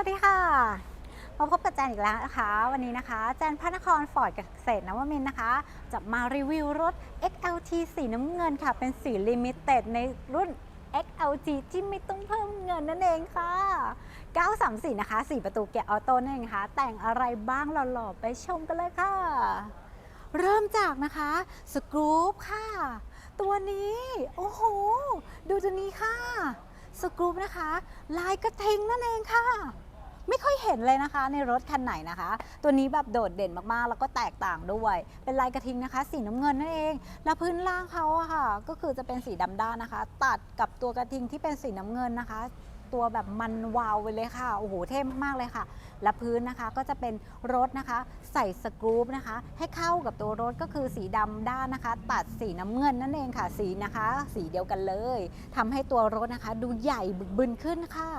วัสดีค่ะ มาพบกับแจนอีกแล้วนะคะ วันนี้นะคะ แจนพระนครฟอร์ดเกษตรนวมินนะคะ จะมารีวิวรถ XLT สีน้ำเงินค่ะ เป็นสีลิมิเต็ดในรุ่น XLT ที่ไม่ต้องเพิ่มเงินนั่นเองค่ะ 934 นะคะ 4 ประตูเกียร์ออโต้นั่นเองค่ะ แต่งอะไรบ้างหล่อๆ ไปชมกันเลยค่ะ เริ่มจากนะคะสกรูปค่ะ ตัวนี้ โอ้โห ดูตัวนี้ค่ะสกรูปนะคะ ลายกระทิงนั่นเองค่ะ เห็นเลยนะคะ ในรถคันไหนนะคะ ตัวนี้แบบโดดเด่นมากๆ แล้วก็แตกต่างด้วย เป็นลายกระทิงนะคะ สีน้ำเงินนั่นเอง แล้วพื้นล่างเขาอะค่ะ ก็คือจะเป็นสีดำด้านนะคะ ตัดกับตัวกระทิงที่เป็นสีน้ำเงินนะคะตัวแบบมันวาวไปเลยค่ะ โอ้โห เท่มากเลยค่ะ และพื้นนะคะก็จะเป็นรถนะคะ ใส่สกรูปนะคะ ให้เข้ากับตัวรถก็คือสีดำด้านนะคะ ตัดสีน้ำเงินนั่นเองค่ะ สีนะคะ สีเดียวกันเลยทำให้ตัวรถนะคะ ดูใหญ่บึกบึนขึ้นค่ะ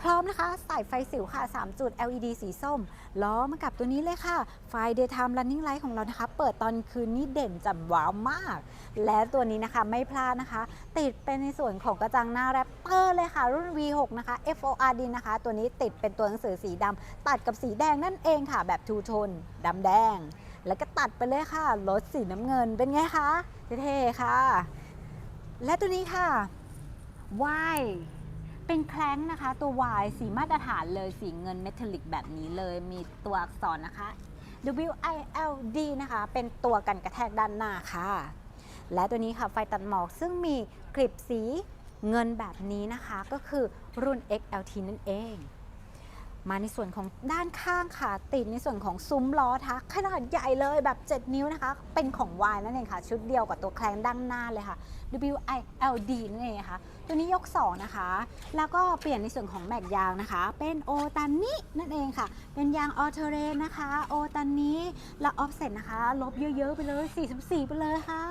พร้อมนะคะใส่ไฟสิวค่ะ 3 จุด LED สีส้ม ล้อมากับตัวนี้เลยค่ะ ไฟ Daytime Running Light ของเรานะคะ เปิดตอนคืนนี่เด่นจำว้าวมาก และตัวนี้นะคะไม่พลาดนะคะ ติดเป็นในส่วนของกระจังหน้าแรปเตอร์เลยค่ะ รุ่น V6 นะคะ FORD นะคะ ตัวนี้ติดเป็นตัวหนังสือสีดำตัดกับสีแดงนั่นเองค่ะ แบบทูโทนดำแดง แล้วก็ตัดไปเลยค่ะรถสีน้ำเงินเป็นไงคะเท่ๆค่ะ และตัวนี้ค่ะ Y เป็นแคล้งนะคะ ตัว Y สีมาตรฐานเลยสีเงินเมทัลลิกแบบนี้เลยมีตัวอักษรนะคะ W I L D นะคะ เป็นตัวกันกระแทกด้านหน้าค่ะ และตัวนี้ค่ะไฟตัดหมอกซึ่งมีกริบสีเงินแบบนี้นะคะ ก็คือรุ่น XLT นั่นเอง มาในส่วนของด้านข้างค่ะ ติดในส่วนของซุ้มล้อทักขนาดใหญ่เลยแบบ 7 นิ้วนะคะ เป็นของ Y นั่นเองค่ะ ชุดเดียวกับตัวแคลงด้านหน้าเลยค่ะ W I L D นั่นเองค่ะ ตัวนี้ยก 2 นะคะ แล้วก็เปลี่ยนในส่วนของแม็กยางนะคะ เป็นโอตันนี้นั่นเองค่ะ เป็นยางออเทเรนนะคะโอตันนี้และออฟเซ็ตนะคะ ลบเยอะๆไปเลย 44 ไปเลยค่ะ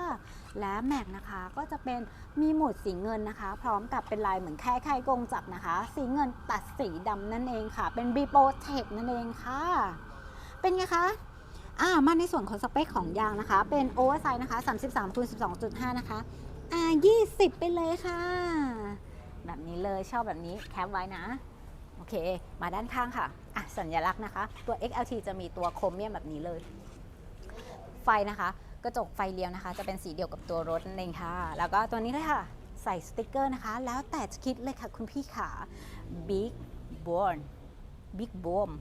และแม็กนะคะก็จะเป็นมีหมุดสีเงินนะคะ พร้อมกับเป็นลายเหมือนแค่ไข่กงจักรนะคะ สีเงินตัดสีดำนั่นเองค่ะเป็นบีโปเทคนั่นเองค่ะ เป็นไงคะอ่ามาในส่วนของสเปคของยางนะคะ เป็นโอเวอร์ไซส์นะคะ33คูณ12.5 นะคะ อ่า 20 ไปเลยค่ะ แบบนี้เลยชอบแบบนี้แคปไว้นะ โอเค มาด้านข้างค่ะ อะ สัญลักษณ์นะคะ ตัว XLT จะมีตัวโครเมียมแบบนี้เลย ไฟนะคะ กระจกไฟเลี้ยวนะคะ จะเป็นสีเดียวกับตัวรถนั่นเองค่ะ แล้วก็ตัวนี้เลยค่ะ ใส่สติกเกอร์นะคะ แล้วแต่จะคิดเลยค่ะคุณพี่ขา Big Born บิ๊กบอม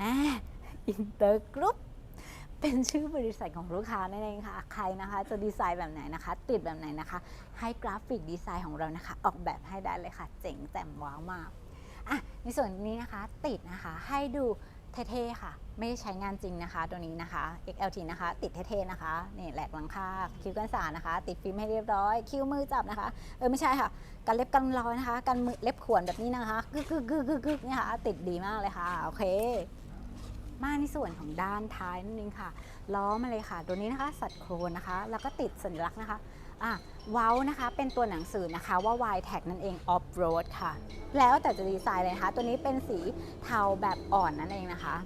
อ่าอินเตอร์กรุ๊ปเป็นชื่อบริษัทของลูกค้านั่นเองค่ะ ใครนะคะ จะดีไซน์แบบไหนนะคะ ติดแบบไหนนะคะ ให้กราฟิกดีไซน์ของเรานะคะ ออกแบบให้ได้เลยค่ะ เจ๋งแจ่มว้าวมากอะในส่วนนี้นะคะติดนะคะให้ดู เท่ๆค่ะ ไม่ได้ใช้งานจริงนะคะ ตัวนี้นะคะ XLT นะคะ ติดเท่ๆนะคะนี่แหลกหลังคาคิ้วกันสานะคะ ติดฟิล์มให้เรียบร้อย คิ้วมือจับนะคะ เออไม่ใช่ค่ะกันเล็บกันรอยนะคะกันมือเล็บขวนแบบนี้นะคะกึกกึกกึกกึกกึกเนี่ยค่ะติดดีมากเลยค่ะโอเคมาในส่วนของด้านท้ายนั่นเองค่ะ ล้อมาเลยค่ะ ตัวนี้นะคะ สัตว์โครนนะคะ แล้วก็ติดสัญลักษณ์นะคะ อะว้านะคะ เป็นตัวหนังสือนะคะว่า Y tag นั่นเอง off road ค่ะ แล้วแต่จะดีไซน์เลยนะคะ ตัวนี้เป็นสีเทาแบบอ่อนนั่นเองนะคะ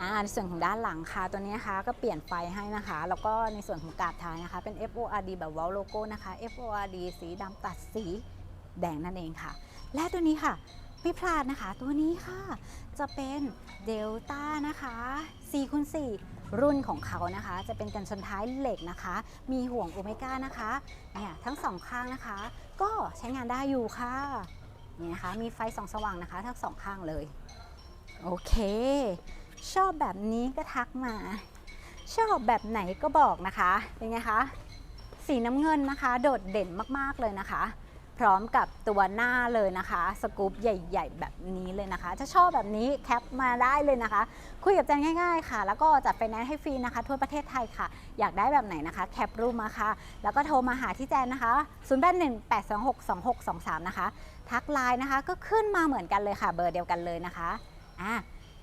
อ่าในส่วนของด้านหลังค่ะ ตัวนี้นะคะก็เปลี่ยนไฟให้นะคะ แล้วก็ในส่วนของกาบท้ายนะคะ เป็น FORD แบบว้าโลโก้นะคะ FORD สีดำตัดสีแดงนั่นเองค่ะ และตัวนี้ค่ะไม่พลาดนะคะ ตัวนี้ค่ะ จะเป็นเดลต้านะคะ4คูณ4 รุ่นของเขานะคะ จะเป็นกันชนท้ายเหล็กนะคะ มีห่วงโอเมก้านะคะเนี่ยทั้งสองข้างนะคะ ก็ใช้งานได้อยู่ค่ะนี่นะคะมีไฟส่องสว่างนะคะทั้งสองข้างเลย โอเค ชอบแบบนี้ก็ทักมา ชอบแบบไหนก็บอกนะคะเป็นไงคะสีน้ำเงินนะคะ โดดเด่นมากๆเลยนะคะ พร้อมกับตัวหน้าเลยนะคะ สกู๊ปใหญ่ ๆ แบบนี้เลยนะคะ ถ้าชอบแบบนี้แคปมาได้เลยนะคะ คุยกับแจนง่ายๆค่ะ แล้วก็จัดไฟแนนซ์ให้ฟรีนะคะ ทั่วประเทศไทยค่ะ อยากได้แบบไหนนะคะ แคปรูปมาค่ะ แล้วก็โทรมาหาที่แจนนะคะ 0 8 1 8 2 6 2 6 2 3 นะคะ ทักไลน์นะคะก็ขึ้นมาเหมือนกันเลยค่ะ เบอร์เดียวกันเลยนะคะอะ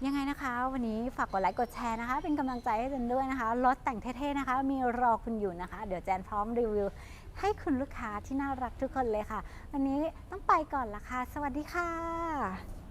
ยังไงนะคะ วันนี้ฝากกดไลค์กดแชร์นะคะ เป็นกำลังใจให้แจนด้วยนะคะรถแต่งเท่ๆนะคะ มีรอคุณอยู่นะคะ เดี๋ยวแจนพร้อมรีวิว ให้คุณลูกค้าที่น่ารักทุกคนเลยค่ะ วันนี้ต้องไปก่อนละค่ะ สวัสดีค่ะ